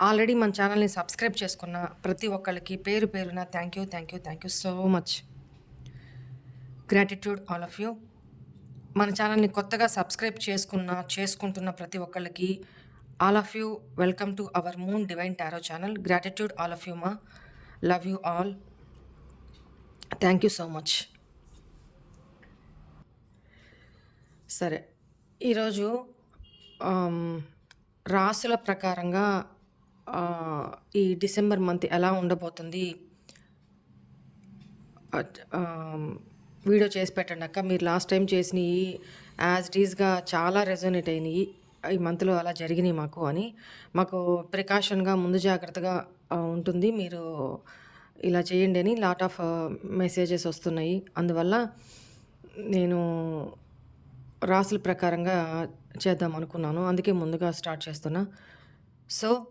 Already మన ఛానల్ని subscribe చేసుకున్న ప్రతి ఒక్కరికి పేరు పేరున thank you thank you thank you so much gratitude all of you మన ఛానల్ని కొత్తగా సబ్స్క్రైబ్ చేసుకున్న చేసుకుంటున్న ప్రతి ఒక్కళ్ళకి all of you welcome to our moon divine tarot channel gratitude all of you మా love you all thank you so much సరే ఈరోజు రాసుల ప్రకారంగా ఈ డిసెంబర్ మంత్ ఎలా ఉండబోతుంది? అట్- వీడియో చేసి పెట్టండి అక్క. మీరు లాస్ట్ టైం చేసినవి యాజ్ డీస్గా చాలా రెజోనేట్ అయినాయి. ఈ మంత్లో అలా జరిగినాయి మాకు అని. మాకు ప్రికాషన్గా ముందు జాగ్రత్తగా ఉంటుంది. మీరు ఇలా చేయండి అని లాట్ ఆఫ్ మెసేజెస్ వస్తున్నాయి. అందువల్ల నేను రాసుల ప్రకారంగా చేద్దాం అనుకున్నాను. అందుకే ముందుగా స్టార్ట్ చేస్తున్నా. సో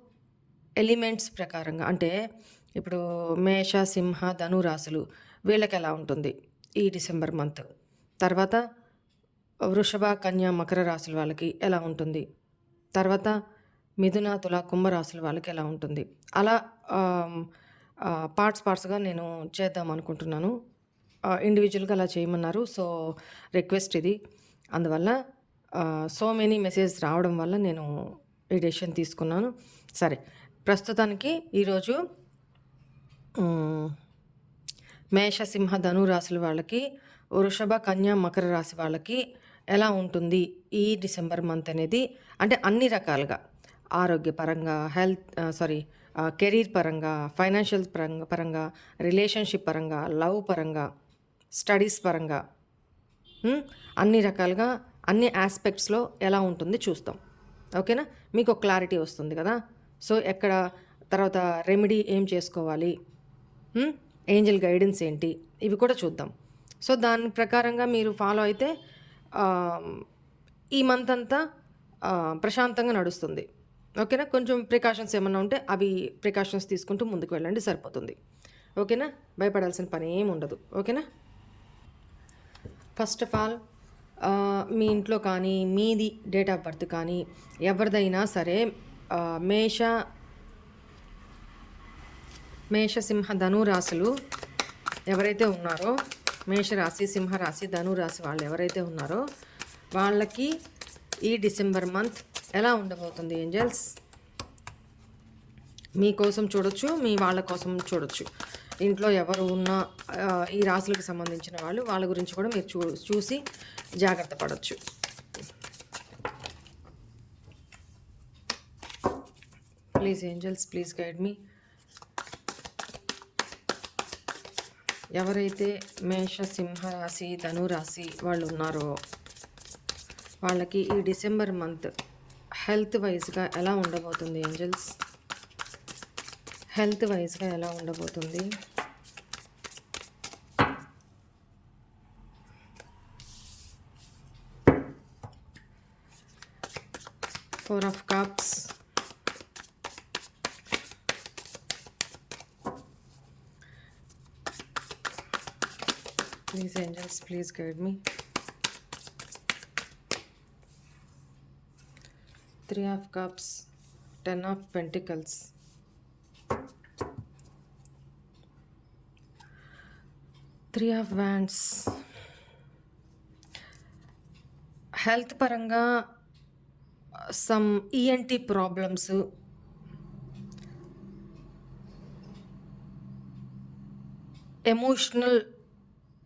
ఎలిమెంట్స్ ప్రకారంగా అంటే ఇప్పుడు మేష సింహ ధను రాశులు వీళ్ళకి ఎలా ఉంటుంది ఈ డిసెంబర్ మంత్? తర్వాత వృషభ కన్య మకర రాశుల వాళ్ళకి ఎలా ఉంటుంది? తర్వాత మిథున తుల కుంభరాశుల వాళ్ళకి ఎలా ఉంటుంది? అలా పార్ట్స్ పార్ట్స్గా నేను చేద్దాం అనుకుంటున్నాను. ఇండివిజువల్గా అలా చేయమన్నారు. సో రిక్వెస్ట్ ఇది. అందువల్ల సో మెనీ మెసేజ్ రావడం వల్ల నేను ఈ డెసిషన్ తీసుకున్నాను. సరే. ప్రస్తుతానికి ఈరోజు మేషసింహ మేష సింహ ధను రాశుల వాళ్ళకి వృషభ కన్యా మకర రాశి వాళ్ళకి ఎలా ఉంటుంది ఈ డిసెంబర్ మంత్ అనేది? అంటే అన్ని రకాలుగా. ఆరోగ్యపరంగా హెల్త్ సారీ కెరీర్ పరంగా ఫైనాన్షియల్ పరంగా పరంగా రిలేషన్షిప్ పరంగా లవ్ పరంగా స్టడీస్ పరంగా అన్ని రకాలుగా అన్ని ఆస్పెక్ట్స్లో ఎలా ఉంటుంది చూస్తాం. ఓకేనా? మీకు ఒక క్లారిటీ వస్తుంది కదా? సో ఎక్కడ తర్వాత రెమెడీ ఏం చేసుకోవాలి? ఏంజల్ గైడెన్స్ ఏంటి? ఇవి కూడా చూద్దాం. సో దాని ప్రకారంగా మీరు ఫాలో అయితే ఈ మంత్ అంతా ప్రశాంతంగా నడుస్తుంది. ఓకేనా కొంచెం ప్రికాషన్స్ ఏమన్నా ఉంటే అవి ప్రికాషన్స్ తీసుకుంటూ ముందుకు వెళ్ళండి సరిపోతుంది. ఓకేనా భయపడాల్సిన పని ఏమి ఉండదు. ఓకేనా ఫస్ట్ ఆఫ్ ఆల్ మీ ఇంట్లో కానీ మీది డేట్ ఆఫ్ బర్త్ కానీ ఎవరిదైనా సరే మేష మేషసింహ ధను రాశులు ఎవరైతే ఉన్నారో మేషరాశి సింహరాశి ధను రాశి వాళ్ళు ఎవరైతే ఉన్నారో వాళ్ళకి ఈ డిసెంబర్ మంత్ ఎలా ఉండబోతుంది ఏంజల్స్? మీకోసం చూడొచ్చు మీ వాళ్ళ కోసం చూడొచ్చు. ఇంట్లో ఎవరు ఉన్నా ఈ రాశులకు సంబంధించిన వాళ్ళు వాళ్ళ గురించి కూడా మీరు చూ చూసి జాగ్రత్త పడవచ్చు please angels please guide me ఎవరైతే మేష సింహ రాశి ధను రాశి వాళ్ళు ఉన్నారో వాళ్ళకి ఈ డిసెంబర్ మంత్ హెల్త్ వైజ్గా ఎలా ఉండబోతుంది ఏంజల్స్ హెల్త్ వైజ్గా ఎలా ఉండబోతుంది? Four of cups please angels please guide me three of cups ten of pentacles three of wands health పరంగా some ENT problems emotional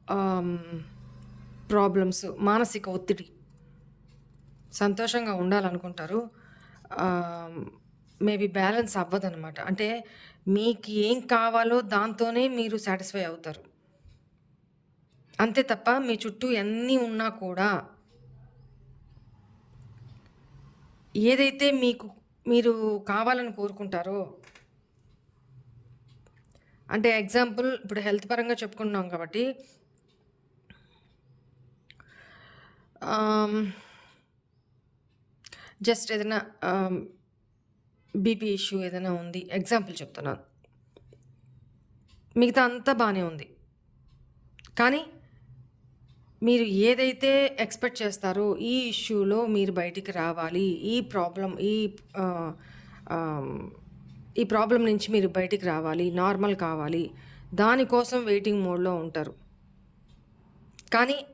Um, problems మానసిక ఒత్తిడి. సంతోషంగా ఉండాలనుకుంటారు. మేబీ బ్యాలెన్స్ అవ్వదనమాట అంటే మీకు ఏం కావాలో దాంతోనే మీరు సాటిస్ఫై అవుతారు. అంతే తప్ప మీ చుట్టూ ఎన్ని ఉన్నా కూడా ఏదైతే మీకు మీరు కావాలని కోరుకుంటారో అంటే ఎగ్జాంపుల్ ఇప్పుడు హెల్త్ పరంగా చెప్పుకుంటున్నాం కాబట్టి Um, జస్ట్ ఏదైనా um, బీపీ ఇష్యూ ఏదైనా ఉంది. ఎగ్జాంపుల్ చెప్తున్నాను మిగతా అంతా బాగానే ఉంది. కానీ మీరు ఏదైతే ఎక్స్పెక్ట్ చేస్తారో ఈ ఇష్యూలో మీరు బయటికి రావాలి. ఈ ప్రాబ్లం ఈ um, ఈ ప్రాబ్లం నుంచి మీరు బయటికి రావాలి. నార్మల్ కావాలి. దానికోసం వెయిటింగ్ మోడ్లో ఉంటారు. కానీ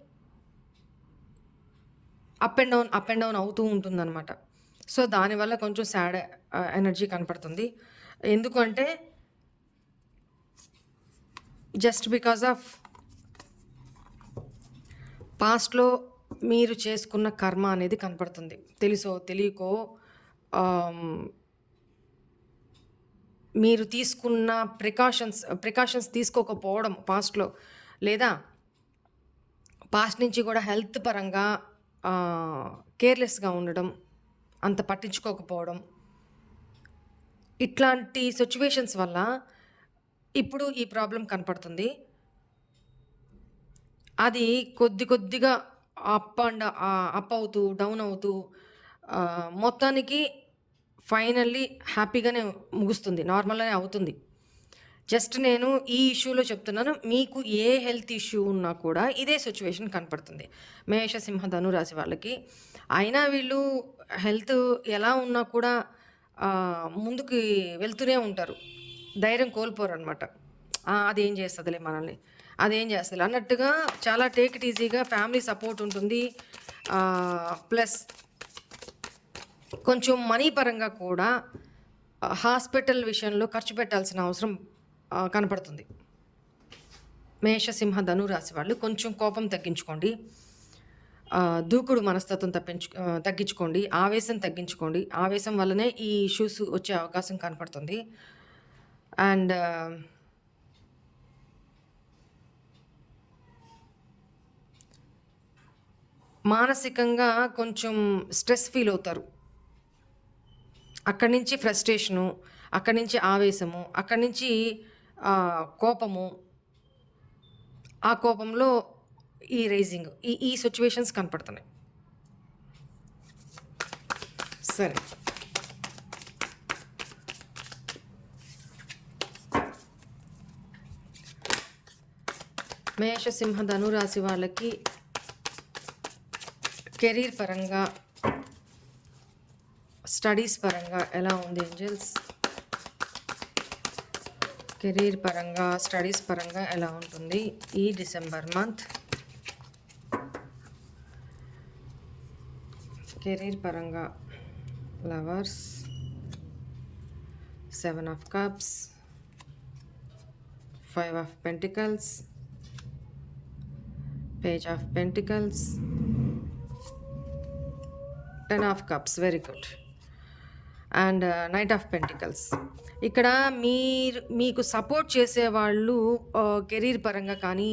up and down up and down అవుతూ ఉంటుందన్నమాట. సో దానివల్ల కొంచెం సాడ్ ఎనర్జీ కనపడుతుంది. ఎందుకంటే జస్ట్ బికాస్ ఆఫ్ పాస్ట్లో మీరు చేసుకున్న కర్మ అనేది కనపడుతుంది. తెలుసో తెలియకో మీరు తీసుకున్న ప్రికాషన్స్ ప్రికాషన్స్ తీసుకోకపోవడం పాస్ట్లో లేదా పాస్ట్ నుంచి కూడా హెల్త్ పరంగా కేర్లెస్గా ఉండడం అంత పట్టించుకోకపోవడం ఇట్లాంటి సిచ్యువేషన్స్ వల్ల ఇప్పుడు ఈ ప్రాబ్లం కనపడుతుంది. అది కొద్ది కొద్దిగా అప్ అండ్ అప్ అవుతూ డౌన్ అవుతూ మొత్తానికి ఫైనల్లీ హ్యాపీగానే ముగుస్తుంది నార్మల్గానే అవుతుంది. జస్ట్ నేను ఈ ఇష్యూలో చెప్తున్నాను మీకు ఏ హెల్త్ ఇష్యూ ఉన్నా కూడా ఇదే సిచ్యువేషన్ కనపడుతుంది. మేష సింహ ధను రాశి వాళ్ళకి. అయినా వీళ్ళు హెల్త్ ఎలా ఉన్నా కూడా ముందుకు వెళ్తూనే ఉంటారు. ధైర్యం కోల్పోరు అనమాట అదేం చేస్తుందిలే మనల్ని. అదేం చేస్తుంది అన్నట్టుగా చాలా టేక్ ఇట్ ఈజీగా ఫ్యామిలీ సపోర్ట్ ఉంటుంది. ప్లస్ కొంచెం మనీ పరంగా కూడా హాస్పిటల్ విషయంలో ఖర్చు పెట్టాల్సిన అవసరం కనపడుతుంది. మేషసింహ ధను రాసి వాళ్ళు కొంచెం కోపం తగ్గించుకోండి. దూకుడు మనస్తత్వం తప్పించు తగ్గించుకోండి. ఆవేశం తగ్గించుకోండి. ఆవేశం వల్లనే ఈ ఇష్యూస్ వచ్చే అవకాశం కనపడుతుంది. అండ్ మానసికంగా కొంచెం స్ట్రెస్ ఫీల్ అవుతారు. అక్కడి నుంచి ఫ్రస్ట్రేషను అక్కడి నుంచి ఆవేశము అక్కడి నుంచి కోపము. ఆ కోపంలో ఈ రైజింగ్ ఈ ఈ సిచ్యువేషన్స్ కనపడుతున్నాయి. సరే. మేషసింహ ధనురాశి వాళ్ళకి కెరీర్ పరంగా స్టడీస్ పరంగా ఎలా ఉంది ఏంజల్స్? కెరీర్ పరంగా స్టడీస్ పరంగా ఎలా ఉంటుంది ఈ డిసెంబర్ మంత్? కెరీర్ పరంగా lovers seven of cups five of pentacles page of pentacles ten of cups very good. And knight of pentacles ఇక్కడ మీరు మీకు సపోర్ట్ చేసేవాళ్ళు కెరీర్ పరంగా కానీ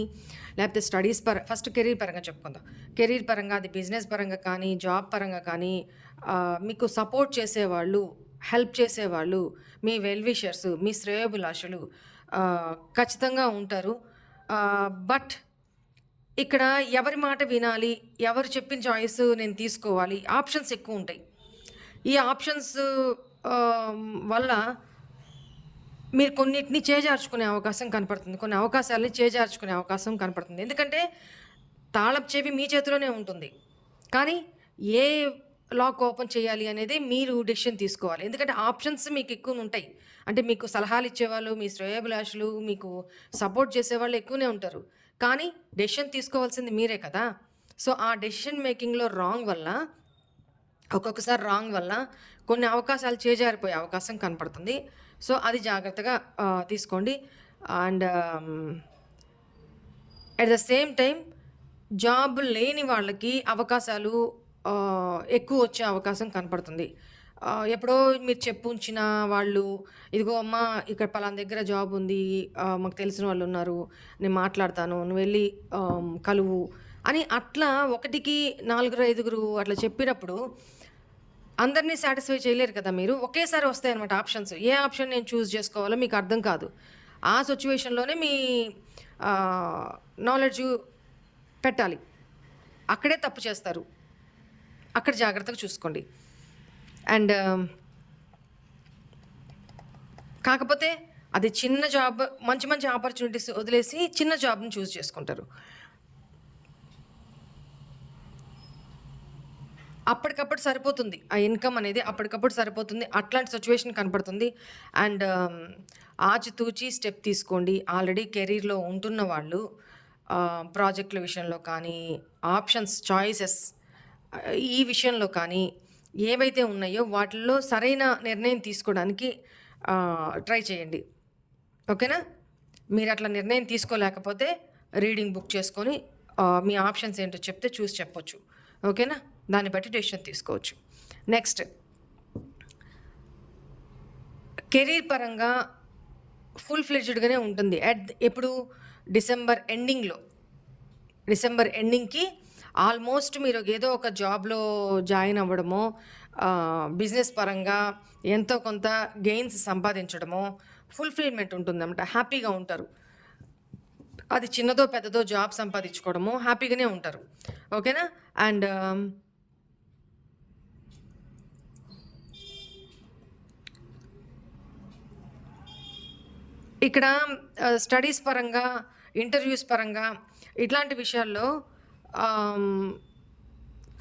లేకపోతే స్టడీస్ పర ఫస్ట్ కెరీర్ పరంగా చెప్పుకుందాం. కెరీర్ పరంగా అది బిజినెస్ పరంగా కానీ జాబ్ పరంగా కానీ మీకు సపోర్ట్ చేసేవాళ్ళు హెల్ప్ చేసేవాళ్ళు మీ వెల్విషర్స్ మీ శ్రేయోభిలాషులు ఖచ్చితంగా ఉంటారు. బట్ ఇక్కడ ఎవరి మాట వినాలి ఎవరు చెప్పిన చాయిస్ నేను తీసుకోవాలి ఆప్షన్స్ ఎక్కువ ఉంటాయి. ఈ ఆప్షన్స్ వల్ల మీరు కొన్నిటిని చేజార్చుకునే అవకాశం కనపడుతుంది. కొన్ని అవకాశాలని చేజార్చుకునే అవకాశం కనపడుతుంది. ఎందుకంటే తాళం చెవి మీ చేతిలోనే ఉంటుంది. కానీ ఏ లాక్ ఓపెన్ చేయాలి అనేది మీరు డెసిషన్ తీసుకోవాలి. ఎందుకంటే ఆప్షన్స్ మీకు ఎక్కువ ఉంటాయి. అంటే మీకు సలహాలు ఇచ్చేవాళ్ళు మీ శ్రేయాభిలాషులు మీకు సపోర్ట్ చేసేవాళ్ళు ఎక్కువనే ఉంటారు. కానీ డెసిషన్ తీసుకోవాల్సింది మీరే కదా. సో ఆ డెసిషన్ మేకింగ్లో రాంగ్ వల్ల ఒక్కొక్కసారి రాంగ్ వల్ల కొన్ని అవకాశాలు చేజారిపోయే అవకాశం కనపడుతుంది. సో అది జాగ్రత్తగా తీసుకోండి. And at the same time job లేని వాళ్ళకి అవకాశాలు ఎక్కువ వచ్చే అవకాశం కనపడుతుంది. ఎప్పుడో మీరు చెప్పు ఉంచిన వాళ్ళు ఇదిగో అమ్మ ఇక్కడ పలానా దగ్గర జాబ్ ఉంది మాకు తెలిసిన వాళ్ళు ఉన్నారు నేను మాట్లాడతాను నువ్వు వెళ్ళి కలువు. అని అట్లా ఒకటికి నాలుగురు ఐదుగురు అట్లా చెప్పినప్పుడు అందరినీ సాటిస్ఫై చేయలేరు కదా మీరు ఒకేసారి వస్తాయన్నమాట ఆప్షన్స్ ఏ ఆప్షన్ నేను చూస్ చేసుకోవాలో మీకు అర్థం కాదు ఆ సిచ్యువేషన్‌లోనే మీ నాలెడ్జ్ పెట్టాలి. అక్కడే తప్పు చేస్తారు. అక్కడ జాగ్రత్తగా చూసుకోండి. అండ్ కాకపోతే అది చిన్న జాబ్ మంచి మంచి ఆపర్చునిటీస్ వదిలేసి చిన్న జాబ్‌ని చూస్ చేసుకుంటారు. అప్పటికప్పుడు సరిపోతుంది. ఆ ఇన్‌కమ్ అనేది అప్పటికప్పుడు సరిపోతుంది. అట్లాంటి సిచ్యువేషన్ కనపడుతుంది. అండ్ ఆచితూచి స్టెప్ తీసుకోండి. ఆల్రెడీ కెరీర్‌లో ఉంటున్న వాళ్ళు ప్రాజెక్టుల విషయంలో కానీ, ఆప్షన్స్, చాయిసెస్ ఈ విషయంలో కానీ ఏవైతే ఉన్నాయో వాటిల్లో సరైన నిర్ణయం తీసుకోవడానికి ట్రై చేయండి. ఓకేనా? మీరు అట్లా నిర్ణయం తీసుకోలేకపోతే రీడింగ్ బుక్ చేసుకొని మీ ఆప్షన్స్ ఏంటో చెప్తే చూసి చెప్పొచ్చు. ఓకేనా? దాన్ని బట్టి డెసిషన్ తీసుకోవచ్చు. నెక్స్ట్ కెరీర్ పరంగా ఫుల్ ఫ్లెడ్జ్డ్‌గానే ఉంటుంది. అట్ ఎప్పుడు డిసెంబర్ ఎండింగ్‌లో. డిసెంబర్ ఎండింగ్‌కి ఆల్మోస్ట్ మీరు ఏదో ఒక జాబ్‌లో జాయిన్ అవ్వడమో, బిజినెస్ పరంగా ఎంతో కొంత గెయిన్స్ సంపాదించడమో, ఫుల్‌ఫిల్‌మెంట్ ఉంటుందన్నమాట. హ్యాపీగా ఉంటారు. అది చిన్నదో, పెద్దదో జాబ్ సంపాదించుకోవడమో హ్యాపీగానే ఉంటారు. ఓకేనా? అండ్ ఇక్కడ స్టడీస్ పరంగా, ఇంటర్వ్యూస్ పరంగా ఇట్లాంటి విషయాల్లో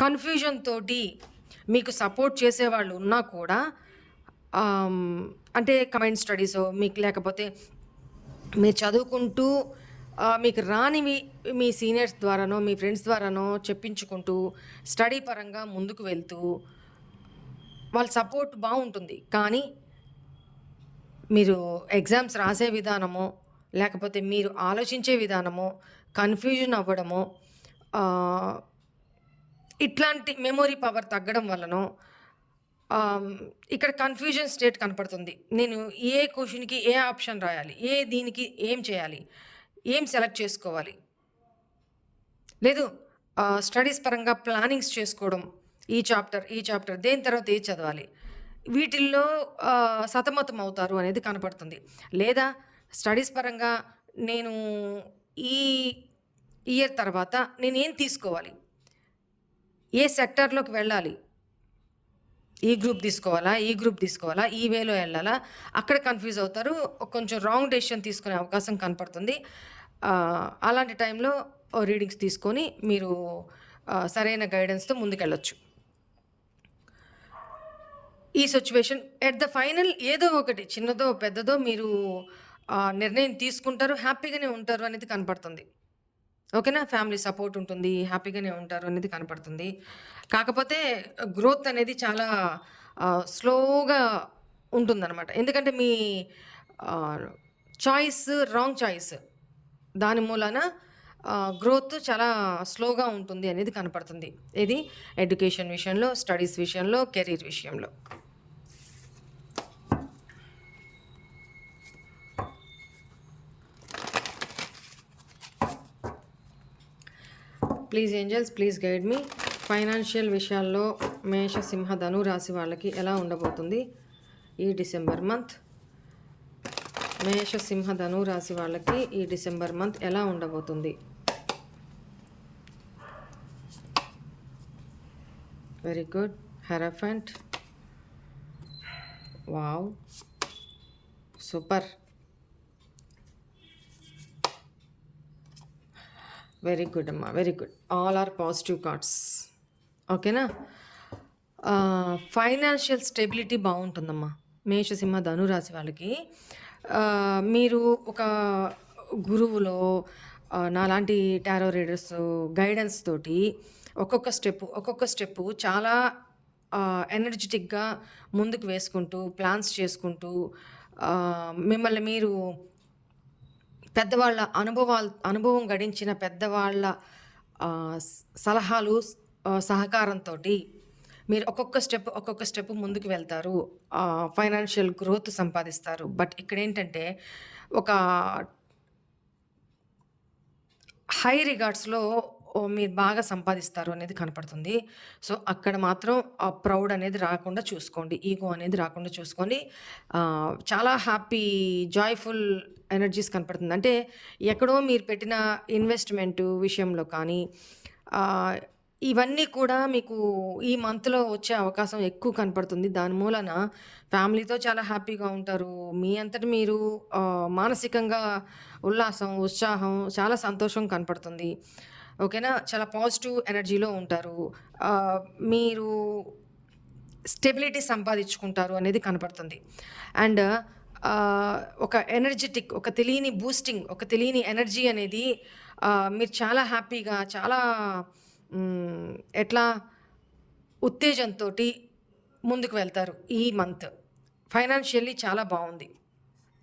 కన్‌ఫ్యూజన్ తోటి మీకు సపోర్ట్ చేసేవాళ్ళు ఉన్నా కూడా అంటే కమెంట్ స్టడీస్ మీకు లేకపోతే మీరు చదువుకుంటూ మీకు రానివి మీ సీనియర్స్ ద్వారానో, మీ ఫ్రెండ్స్ ద్వారానో చెప్పించుకుంటూ స్టడీ పరంగా ముందుకు వెళ్తూ వాళ్ళ సపోర్ట్ బాగుంటుంది. కానీ మీరు ఎగ్జామ్స్ రాసే విధానము లేకపోతే మీరు ఆలోచించే విధానము కన్‌ఫ్యూజన్ అవ్వడము ఇట్లాంటి మెమొరీ పవర్ తగ్గడం వలనో ఇక్కడ కన్‌ఫ్యూజన్ స్టేట్ కనపడుతుంది. నేను ఏ క్వశ్చన్కి ఏ ఆప్షన్ రాయాలి? ఏ దీనికి ఏం చేయాలి? ఏం సెలెక్ట్ చేసుకోవాలి? లేదు స్టడీస్ పరంగా ప్లానింగ్స్ చేసుకోవడం. ఈ చాప్టర్, ఈ చాప్టర్ దేని తర్వాత ఏది చదవాలి? వీటిల్లో సతమతం అవుతారు అనేది కనపడుతుంది. లేదా స్టడీస్ పరంగా నేను ఈ ఇయర్ తర్వాత నేనేం తీసుకోవాలి? ఏ సెక్టార్‌లోకి వెళ్ళాలి? ఈ గ్రూప్ తీసుకోవాలా? ఈ గ్రూప్ తీసుకోవాలా? ఈ వేలో వెళ్ళాలా అక్కడ కన్‌ఫ్యూజ్ అవుతారు. కొంచెం రాంగ్ డెసిషన్ తీసుకునే అవకాశం కనపడుతుంది. అలాంటి టైంలో రీడింగ్స్ తీసుకొని మీరు సరైన గైడెన్స్‌తో ముందుకెళ్ళొచ్చు. ఈ సిచ్యువేషన్ ఎట్ ద ఫైనల్ ఏదో ఒకటి చిన్నదో, పెద్దదో మీరు నిర్ణయం తీసుకుంటారు. హ్యాపీగానే ఉంటారు అనేది కనపడుతుంది. ఓకేనా? ఫ్యామిలీ సపోర్ట్ ఉంటుంది. హ్యాపీగానే ఉంటారు అనేది కనపడుతుంది. కాకపోతే గ్రోత్ అనేది చాలా స్లోగా ఉంటుందన్నమాట ఎందుకంటే మీ చాయిస్ రాంగ్ చాయిస్. దాని మూలాన గ్రోత్ చాలా స్లోగా ఉంటుంది అనేది కనపడుతుంది. ఇది ఎడ్యుకేషన్ విషయంలో, స్టడీస్ విషయంలో, కెరీర్ విషయంలో. Please angels please guide me. Financial విషయాల్లో మేష, సింహ, ధను రాశి వాళ్ళకి ఎలా ఉండబోతుంది ఈ డిసెంబర్ మంత్? మేష, సింహ, ధను రాశి వాళ్ళకి ఈ డిసెంబర్ మంత్ ఎలా ఉండబోతుంది? Very good. Hierophant. Wow! Super. Very good అమ్మా. Very good. All are positive cards. ఓకేనా? ఫైనాన్షియల్ స్టెబిలిటీ బాగుంటుందమ్మా మేషసింహ ధనురాశి వాళ్ళకి. మీరు ఒక గురువులో నాలాంటి టారో రీడర్స్ గైడెన్స్ తోటి ఒక్కొక్క స్టెప్, ఒక్కొక్క స్టెప్పు చాలా ఎనర్జెటిక్గా ఎనర్జిటిక్‌గా ముందుకు వేసుకుంటూ, ప్లాన్స్ చేసుకుంటూ మిమ్మల్ని మీరు పెద్దవాళ్ళ అనుభవాలు అనుభవం గడించిన పెద్దవాళ్ళ సలహాలు సహకారంతో మీరు ఒక్కొక్క స్టెప్, ఒక్కొక్క స్టెప్ ముందుకు వెళ్తారు. ఫైనాన్షియల్ గ్రోత్ సంపాదిస్తారు. బట్ ఇక్కడేంటంటే ఒక హై రిగార్డ్స్‌లో మీరు బాగా సంపాదిస్తారు అనేది కనపడుతుంది. సో, అక్కడ మాత్రం ఆ ప్రౌడ్ అనేది రాకుండా చూసుకోండి. ఈగో అనేది రాకుండా చూసుకొని చాలా హ్యాపీ, జాయ్‌ఫుల్ ఎనర్జీస్ కనపడుతుంది. అంటే ఎక్కడో మీరు పెట్టిన ఇన్వెస్ట్‌మెంటు విషయంలో కానీ ఇవన్నీ కూడా మీకు ఈ మంత్‌లో వచ్చే అవకాశం ఎక్కువ కనపడుతుంది. దాని మూలన ఫ్యామిలీతో చాలా హ్యాపీగా ఉంటారు. మీ అంతటి మీరు మానసికంగా ఉల్లాసం, ఉత్సాహం, చాలా సంతోషం కనపడుతుంది. ఓకేనా? చాలా పాజిటివ్ ఎనర్జీలో ఉంటారు. మీరు స్టెబిలిటీ సంపాదించుకుంటారు అనేది కనపడుతుంది. అండ్ ఒక ఎనర్జెటిక్ ఒక తెలియని బూస్టింగ్, ఒక తెలియని ఎనర్జీ అనేది మీరు చాలా హ్యాపీగా చాలా ఎట్లా ఉత్తేజంతోటి ముందుకు వెళ్తారు ఈ మంత్. ఫైనాన్షియల్లీ చాలా బాగుంది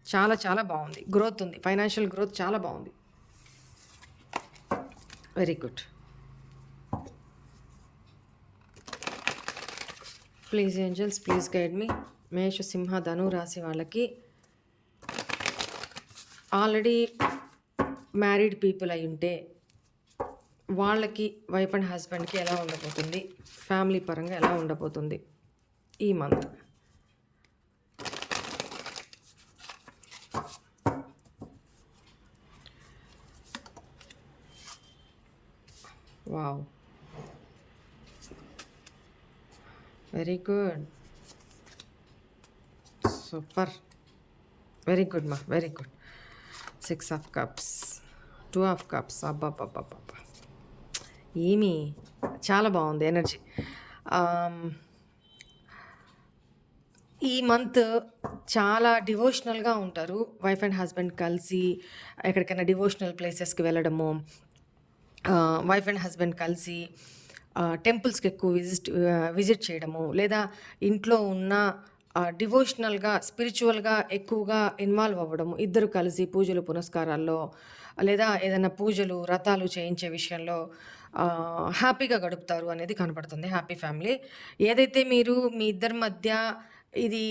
చాలా చాలా బాగుంది గ్రోత్ ఉంది. ఫైనాన్షియల్ గ్రోత్ చాలా బాగుంది very good. Please angels please guide me. మేష, సింహ, ధను రాశి వాళ్ళకి ఆల్రెడీ మ్యారీడ్ పీపుల్ అయి ఉంటే వాళ్ళకి వైఫ్ అండ్ హస్బెండ్‌కి ఎలా ఉండబోతుంది? ఫ్యామిలీ పరంగా ఎలా ఉండబోతుంది ఈ month? Wow! Very good. Super. Very good మా. Very good. Six of cups, two of cups అబ్బబ్బబ్బబ్బబ్బా! ఏమి చాలా బాగుంది ఎనర్జీ. ఈ మంత్ చాలా డివోషనల్‌గా ఉంటారు. వైఫ్ అండ్ హస్బెండ్ కలిసి ఎక్కడికైనా డివోషనల్ ప్లేసెస్‌కి వెళ్ళడము. వైఫ్ అండ్ హస్బెండ్ కలిసి టెంపుల్స్‌కి ఎక్కువ విజిట్ విజిట్ చేయడము. లేదా ఇంట్లో ఉన్న డివోషనల్‌గా, స్పిరిచువల్గా ఎక్కువగా ఇన్వాల్వ్ అవ్వడము. ఇద్దరు కలిసి పూజలు, పునస్కారాల్లో లేదా ఏదైనా పూజలు, వ్రతాలు చేయించే విషయంలో హ్యాపీగా గడుపుతారు అనేది కనపడుతుంది. Happy family. ఏదైతే మీరు మీ ఇద్దరి మధ్య ఇది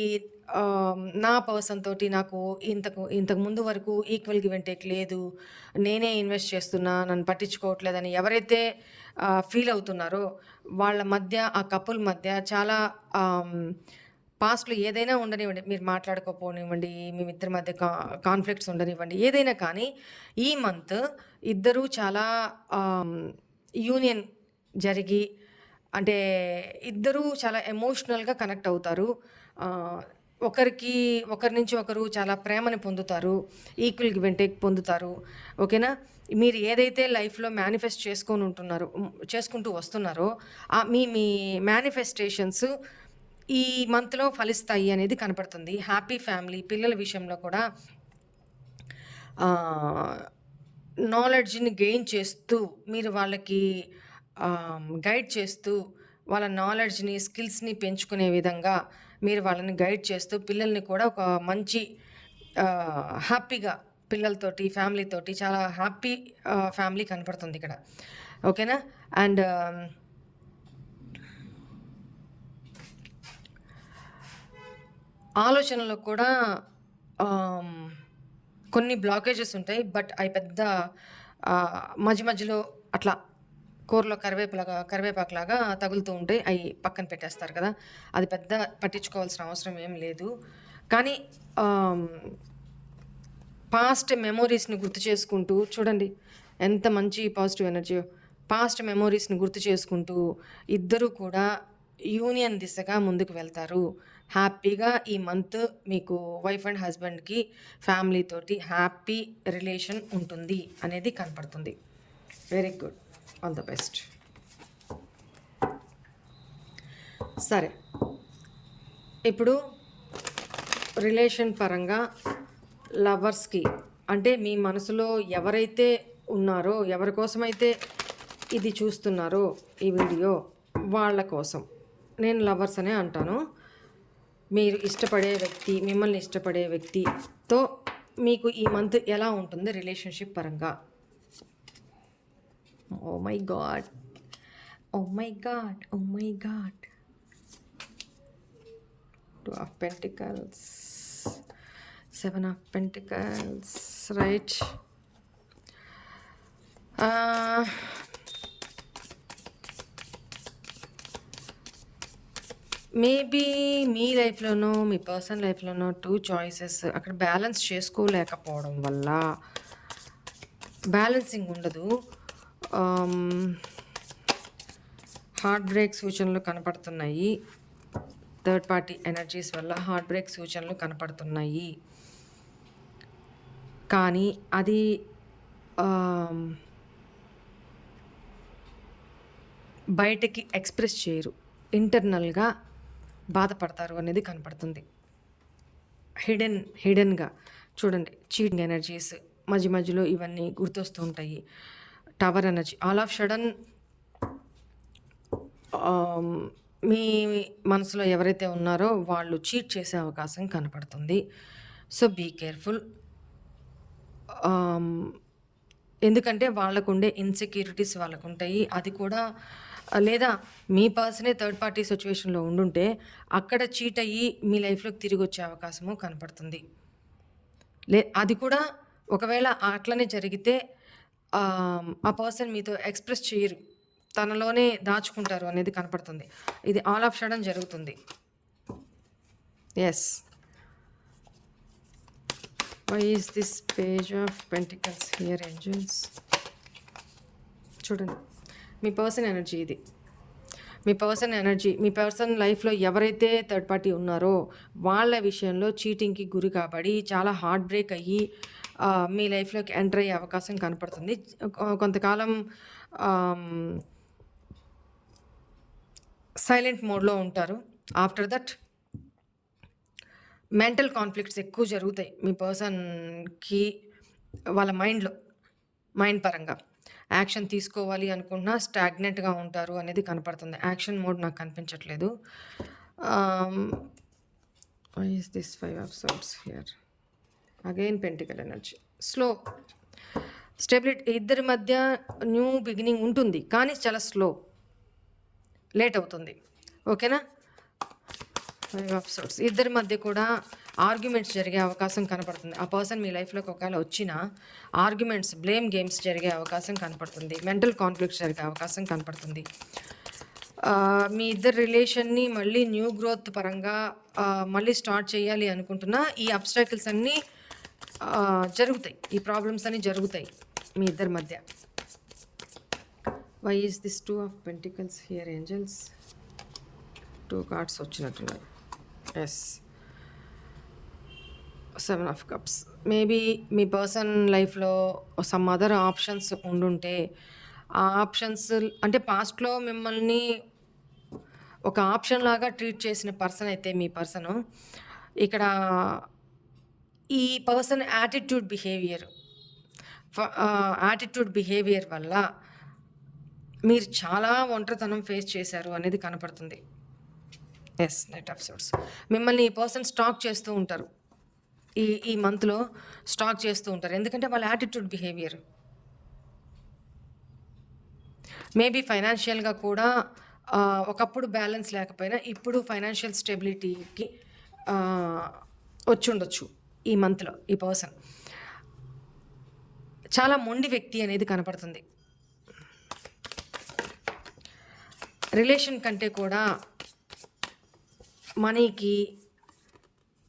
నా పర్సన్ తోటి నాకు ఇంతకు ఇంతకు ముందు వరకు ఈక్వల్ గివ్ అండ్ టేక్ లేదు. నేనే ఇన్వెస్ట్ చేస్తున్నా. నన్ను పట్టించుకోవట్లేదని ఎవరైతే ఫీల్ అవుతున్నారో వాళ్ళ మధ్య ఆ కపుల్ మధ్య చాలా పాస్ట్‌లో ఏదైనా ఉండనివ్వండి. మీరు మాట్లాడుకోపోనివ్వండి మీ ఇద్దరి మధ్య కా కాన్‌ఫ్లిక్ట్స్ ఉండనివ్వండి. ఏదైనా కానీ ఈ మంత్ ఇద్దరూ చాలా యూనియన్ జరిగి అంటే ఇద్దరూ చాలా ఎమోషనల్‌గా కనెక్ట్ అవుతారు. ఒకరికి ఒకరి నుంచి ఒకరు చాలా ప్రేమని పొందుతారు. ఈక్వల్ గివ్ అండ్ టేక్ పొందుతారు. ఓకేనా? మీరు ఏదైతే లైఫ్‌లో మేనిఫెస్ట్ చేసుకొని ఉంటున్నారో చేసుకుంటూ వస్తున్నారో మీ మీ మేనిఫెస్టేషన్స్ ఈ మంత్‌లో ఫలిస్తాయి అనేది కనపడుతుంది. హ్యాపీ ఫ్యామిలీ పిల్లల విషయంలో కూడా నాలెడ్జ్‌ని గెయిన్ చేస్తూ మీరు వాళ్ళకి గైడ్ చేస్తూ వాళ్ళ నాలెడ్జ్‌ని, స్కిల్స్‌ని పెంచుకునే విధంగా మీరు వాళ్ళని గైడ్ చేస్తూ పిల్లల్ని కూడా ఒక మంచి హ్యాపీగా పిల్లలతోటి, ఫ్యామిలీతోటి చాలా హ్యాపీ ఫ్యామిలీ కనపడుతుంది ఇక్కడ. ఓకేనా? అండ్ ఆలోచనలో కూడా కొన్ని బ్లాకేజెస్ ఉంటాయి. బట్ అవి పెద్ద మధ్య మధ్యలో అట్లా కూరలో కరివేపులాగా కరివేపాకులాగా తగులుతూ ఉంటాయి. అవి పక్కన పెట్టేస్తారు కదా! అది పెద్ద పట్టించుకోవాల్సిన అవసరం ఏం లేదు. కానీ పాస్ట్ మెమోరీస్‌ని గుర్తు చేసుకుంటూ చూడండి ఎంత మంచి పాజిటివ్ ఎనర్జీ పాస్ట్ మెమోరీస్‌ని గుర్తు చేసుకుంటూ ఇద్దరూ కూడా యూనియన్ దిశగా ముందుకు వెళ్తారు. హ్యాపీగా ఈ మంత్ మీకు వైఫ్ అండ్ హస్బెండ్‌కి ఫ్యామిలీతోటి హ్యాపీ రిలేషన్ ఉంటుంది అనేది కనపడుతుంది. Very good. All the best. సరే. ఇప్పుడు రిలేషన్ పరంగా లవర్స్‌కి అంటే మీ మనసులో ఎవరైతే ఉన్నారో, ఎవరి కోసమైతే ఇది చూస్తున్నారో ఈ వీడియో వాళ్ళ కోసం. నేను లవర్స్ అనే అంటాను. మీరు ఇష్టపడే వ్యక్తి, మిమ్మల్ని ఇష్టపడే వ్యక్తితో మీకు ఈ మంత్ ఎలా ఉంటుంది రిలేషన్‌షిప్ పరంగా? ఓ my god! Oh my god! Oh my god! Two of pentacles, seven of pentacles right. Maybe మీ లైఫ్‌లోనో, మీ పర్సనల్ లైఫ్‌లోనో టూ చాయిసెస్ అక్కడ బ్యాలెన్స్ చేసుకోలేకపోవడం వల్ల బ్యాలెన్సింగ్ ఉండదు. హార్ట్ బ్రేక్ సూచనలు కనపడుతున్నాయి. థర్డ్ పార్టీ ఎనర్జీస్ వల్ల హార్ట్ బ్రేక్ సూచనలు కనపడుతున్నాయి. కానీ అది బయటకి ఎక్స్‌ప్రెస్ చేయరు. ఇంటర్నల్‌గా బాధపడతారు అనేది కనపడుతుంది. హిడెన్ హిడెన్‌గా చూడండి చీటింగ్ ఎనర్జీస్ మధ్య మధ్యలో ఇవన్నీ గుర్తొస్తూ ఉంటాయి. Tower energy all of sudden మీ మనసులో ఎవరైతే ఉన్నారో వాళ్ళు చీట్ చేసే అవకాశం కనపడుతుంది. So, be careful. ఎందుకంటే వాళ్ళకుండే ఇన్‌సెక్యూరిటీస్ వాళ్ళకుంటాయి. అది కూడా లేదా మీ పర్సనే థర్డ్ పార్టీ సిచ్యువేషన్లో ఉండుంటే అక్కడ చీట్ అయ్యి మీ లైఫ్‌లోకి తిరిగొచ్చే అవకాశము కనపడుతుంది. లే అది కూడా ఒకవేళ అట్లనే జరిగితే ఆ పర్సన్ మీతో ఎక్స్‌ప్రెస్ చేయరు. తనలోనే దాచుకుంటారు అనేది కనపడుతుంది. ఇది ఆల్ ఆఫ్ షడన్ జరుగుతుంది. Yes why is this page of pentacles here angels? చూడండి. మీ పర్సన్ ఎనర్జీ ఇది. మీ పర్సన్ ఎనర్జీ మీ పర్సన్ లైఫ్‌లో ఎవరైతే థర్డ్ పార్టీ ఉన్నారో వాళ్ళ విషయంలో చీటింగ్‌కి గురి కాబడి చాలా హార్ట్ బ్రేక్ అయ్యి మీ లైఫ్‌లోకి ఎంటర్ అయ్యే అవకాశం కనపడుతుంది. కొంతకాలం సైలెంట్ మోడ్‌లో ఉంటారు. ఆఫ్టర్ దట్ మెంటల్ కాన్‌ఫ్లిక్ట్స్ ఎక్కువ జరుగుతాయి. మీ పర్సన్‌కి వాళ్ళ మైండ్‌లో మైండ్ పరంగా. యాక్షన్ తీసుకోవాలి అనుకున్నా స్టాగ్నెంట్‌గా ఉంటారు అనేది కనపడుతుంది. యాక్షన్ మోడ్ నాకు కనిపించట్లేదు. Is this five of swords here? Again pentacle energy. Slow. Stability ఇద్దరి మధ్య న్యూ బిగినింగ్ ఉంటుంది. కానీ చాలా స్లో. లేట్ అవుతుంది. ఓకేనా? ఫైవ్ ఆఫ్ ఇద్దరి మధ్య కూడా ఆర్గ్యుమెంట్స్ జరిగే అవకాశం కనపడుతుంది. ఆ పర్సన్ మీ లైఫ్‌లోకి ఒకవేళ వచ్చినా ఆర్గ్యుమెంట్స్, బ్లేమ్ గేమ్స్ జరిగే అవకాశం కనపడుతుంది. మెంటల్ కాన్‌ఫ్లిక్ట్స్ జరిగే అవకాశం కనపడుతుంది. మీ ఇద్దరు రిలేషన్‌ని మళ్ళీ న్యూ గ్రోత్ పరంగా మళ్ళీ స్టార్ట్ చేయాలి అనుకుంటున్నా ఈ అబ్‌స్టాకిల్స్ అన్నీ జరుగుతాయి. ఈ ప్రాబ్లమ్స్ అన్నీ జరుగుతాయి మీ ఇద్దరి మధ్య. Why is this two of pentacles here angels? Two cards వచ్చినట్టున్నాయి. Yes seven of cups. Maybe me person లైఫ్‌లో సమ్ అదర్ ఆప్షన్స్ ఉండుంటే ఆ ఆప్షన్స్ అంటే పాస్ట్‌లో మిమ్మల్ని ఒక ఆప్షన్ లాగా ట్రీట్ చేసిన పర్సన్ అయితే మీ పర్సను ఇక్కడ ఈ పర్సన్ యాటిట్యూడ్ బిహేవియర్ ఫ యాటిట్యూడ్ బిహేవియర్ వల్ల మీరు చాలా ఒంటరితనం ఫేస్ చేశారు అనేది కనపడుతుంది. ఎస్ నెట్ ఆఫ్ సోర్స్ మిమ్మల్ని ఈ పర్సన్ స్టాక్ చేస్తూ ఉంటారు. ఈ ఈ మంత్‌లో స్టాక్ చేస్తూ ఉంటారు. ఎందుకంటే వాళ్ళ యాటిట్యూడ్ బిహేవియర్. మేబీ ఫైనాన్షియల్‌గా కూడా ఒకప్పుడు బ్యాలెన్స్ లేకపోయినా ఇప్పుడు ఫైనాన్షియల్ స్టెబిలిటీకి వచ్చి ఉండొచ్చు ఈ మంత్‌లో ఈ పర్సన్. చాలా మొండి వ్యక్తి అనేది కనపడుతుంది. రిలేషన్ కంటే కూడా మనీకి,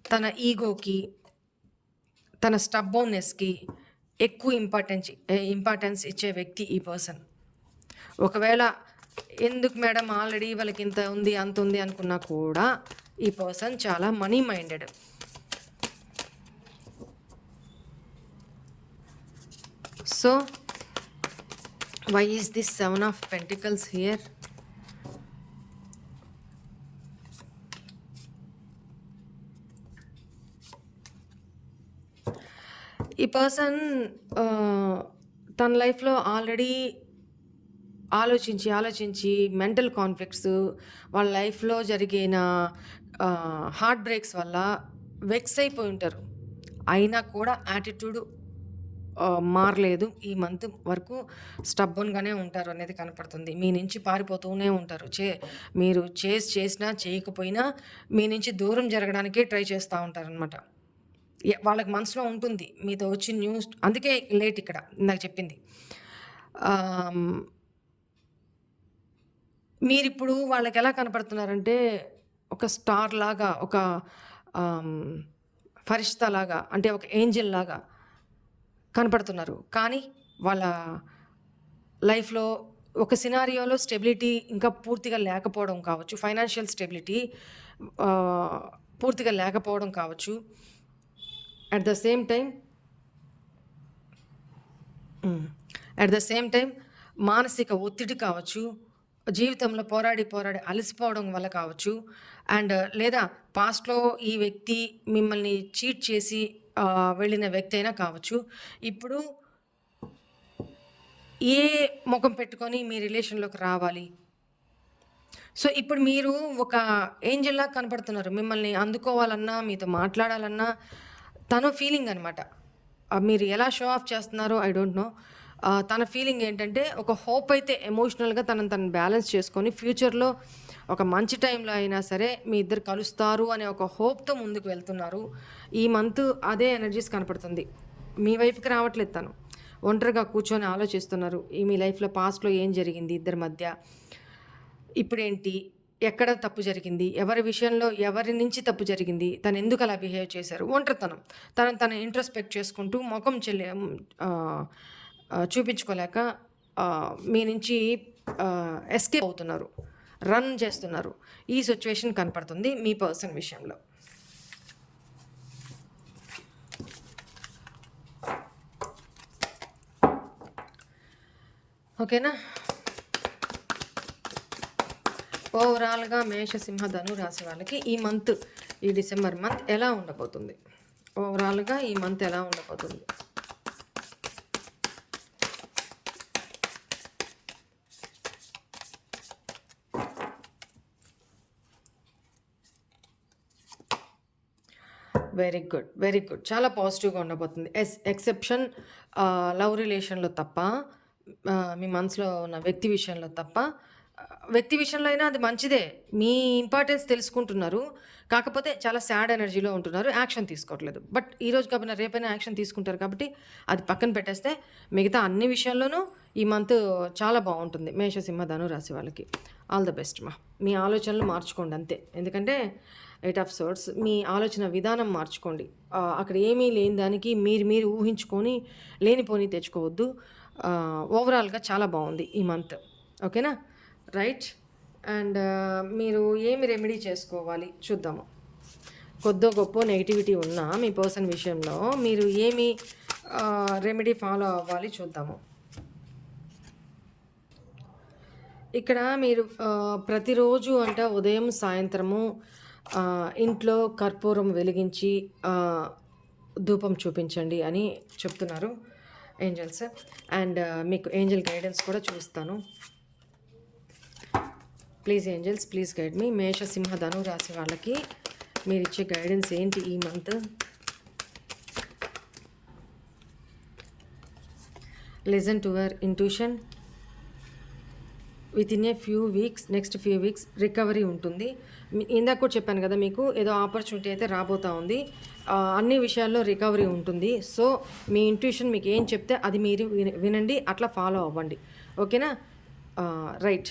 తన ఈగోకి, తన స్టబ్బోర్న్‌నెస్‌కి ఎక్కువ ఇంపార్టెన్స్ ఇంపార్టెన్స్ ఇచ్చే వ్యక్తి ఈ పర్సన్. ఒకవేళ ఎందుకు మేడం ఆల్రెడీ వాళ్ళకి ఇంత ఉంది, అంత ఉంది అనుకున్నా కూడా ఈ పర్సన్ చాలా money minded. So, why is this seven of pentacles here? ఈ పర్సన్ తన లైఫ్‌లో ఆల్రెడీ ఆలోచించి, ఆలోచించి మెంటల్ కాన్‌ఫ్లిక్ట్స్ వాళ్ళ లైఫ్‌లో జరిగిన హార్ట్ బ్రేక్స్ వల్ల వెక్స్ అయిపోయి ఉంటారు. అయినా కూడా యాటిట్యూడ్ మారలేదు. ఈ మంత్ వరకు స్టబ్బన్గానే ఉంటారు అనేది కనపడుతుంది. మీ నుంచి పారిపోతూనే ఉంటారు. చే మీరు చేసి చేసినా, చేయకపోయినా మీ నుంచి దూరం జరగడానికే ట్రై చేస్తూ ఉంటారనమాట. వాళ్ళకి మనసులో ఉంటుంది. మీతో వచ్చి న్యూస్ అందుకే లేట్ ఇక్కడ ఇందాక చెప్పింది. ఆహ్, మీరిప్పుడు వాళ్ళకెలా కనపడుతున్నారంటే ఒక స్టార్ లాగా ఒక ఫరిష్తా లాగా అంటే ఒక ఏంజిల్ లాగా కనపడుతున్నారు కానీ వాళ్ళ లైఫ్లో ఒక సినారియోలో స్టెబిలిటీ ఇంకా పూర్తిగా లేకపోవడం కావచ్చు ఫైనాన్షియల్ స్టెబిలిటీ పూర్తిగా లేకపోవడం కావచ్చు at the same time at the same time మానసిక ఒత్తిడి కావచ్చు జీవితంలో పోరాడి పోరాడి అలసిపోవడం వల్ల కావచ్చు అండ్ uh, లేదా పాస్ట్లో ఈ వ్యక్తి మిమ్మల్ని చీట్ చేసి వెళ్ళిన వ్యక్తి అయినా కావచ్చు ఇప్పుడు ఏ ముఖం పెట్టుకొని మీ రిలేషన్లోకి రావాలి? సో ఇప్పుడు మీరు ఒక ఏంజల్లా కనపడుతున్నారు. మిమ్మల్ని అందుకోవాలన్నా మీతో మాట్లాడాలన్నా తన ఫీలింగ్ అనమాట మీరు ఎలా షో ఆఫ్ చేస్తున్నారో ఐ డోంట్ నో తన ఫీలింగ్ ఏంటంటే ఒక హోప్ అయితే ఎమోషనల్గా తనను తను బ్యాలెన్స్ చేసుకొని ఫ్యూచర్లో ఒక మంచి టైంలో అయినా సరే మీ ఇద్దరు కలుస్తారు అనే ఒక హోప్తో ముందుకు వెళ్తున్నారు. ఈ మంత్ అదే ఎనర్జీస్ కనపడుతుంది. మీ వైపుకి రావట్లేదు తను. ఒంటరిగా కూర్చొని ఆలోచిస్తున్నారు. ఈ మీ లైఫ్లో పాస్ట్లో ఏం జరిగింది ఇద్దరి మధ్య? ఇప్పుడేంటి? ఎక్కడ తప్పు జరిగింది? ఎవరి విషయంలో ఎవరి నుంచి తప్పు జరిగింది? తను ఎందుకు అలా బిహేవ్ చేశారు? ఒంటరితనం. తను తను ఇంట్రస్పెక్ట్ చేసుకుంటూ ముఖం చెల్లి చూపించుకోలేక మీ నుంచి ఎస్కేప్ అవుతున్నారు. రన్ చేస్తున్నారు. ఈ సిచ్యువేషన్ కనపడుతుంది మీ పర్సన్ విషయంలో. ఓకేనా? ఓవరాల్గా మేషసింహ ధను రాశి వాళ్ళకి ఈ మంత్ ఈ డిసెంబర్ మంత్ ఎలా ఉండబోతుంది? ఓవరాల్గా ఈ మంత్ ఎలా ఉండబోతుంది? Very good very good. చాలా పాజిటివ్గా ఉండబోతుంది. ఎస్ ఎక్సెప్షన్ లవ్ రిలేషన్లో తప్ప మీ మనసులో ఉన్న వ్యక్తి విషయంలో తప్ప వ్యక్తి విషయంలో అయినా అది మంచిదే. మీ ఇంపార్టెన్స్ తెలుసుకుంటున్నారు. కాకపోతే చాలా సాడ్ ఎనర్జీలో ఉంటున్నారు. యాక్షన్ తీసుకోవట్లేదు. బట్ ఈరోజు కాబట్టి రేపైనా యాక్షన్ తీసుకుంటారు కాబట్టి అది పక్కన పెట్టేస్తే మిగతా అన్ని విషయాల్లోనూ ఈ మంత్ చాలా బాగుంటుంది. మేషసింహ ధను రాశి వాళ్ళకి. ఆల్ ద బెస్ట్ మా. మీ ఆలోచనలు మార్చుకోండి అంతే. ఎందుకంటే ఎయిట్ ఆఫ్ సోర్స్ మీ ఆలోచన విధానం మార్చుకోండి. అక్కడ ఏమీ లేని దానికి మీరు మీరు ఊహించుకొని లేనిపోని తెచ్చుకోవద్దు. ఓవరాల్గా చాలా బాగుంది ఈ మంత్ ఓకేనా రైట్? అండ్ మీరు ఏమి రెమెడీ చేసుకోవాలి? చూద్దాము. కొద్దో గొప్ప నెగిటివిటీ ఉన్నా మీ పర్సన్ విషయంలో మీరు ఏమి రెమెడీ ఫాలో అవ్వాలి చూద్దాము. ఇక్కడ మీరు ప్రతిరోజు అంటే ఉదయం సాయంత్రము ఇంట్లో కర్పూరం వెలిగించి ధూపం చూపించండి అని చెప్తున్నారు ఏంజల్స్. అండ్ మీకు ఏంజల్ గైడెన్స్ కూడా చూస్తాను. ప్లీజ్ ఏంజల్స్ ప్లీజ్ గైడ్ మీ మేష సింహ ధను రాశి వాళ్ళకి మీరు ఇచ్చే గైడెన్స్ ఏంటి ఈ month listen to our intuition within a few weeks next few weeks recovery ఉంటుంది ఇందాక కూడా చెప్పాను కదా మీకు ఏదో ఆపర్చునిటీ అయితే రాబోతా ఉంది. అన్ని విషయాల్లో రికవరీ ఉంటుంది. సో మీ ఇంట్యూషన్ మీకు ఏం చెప్తే అది మీరు విన- వినండి అట్లా ఫాలో అవ్వండి. ఓకేనా right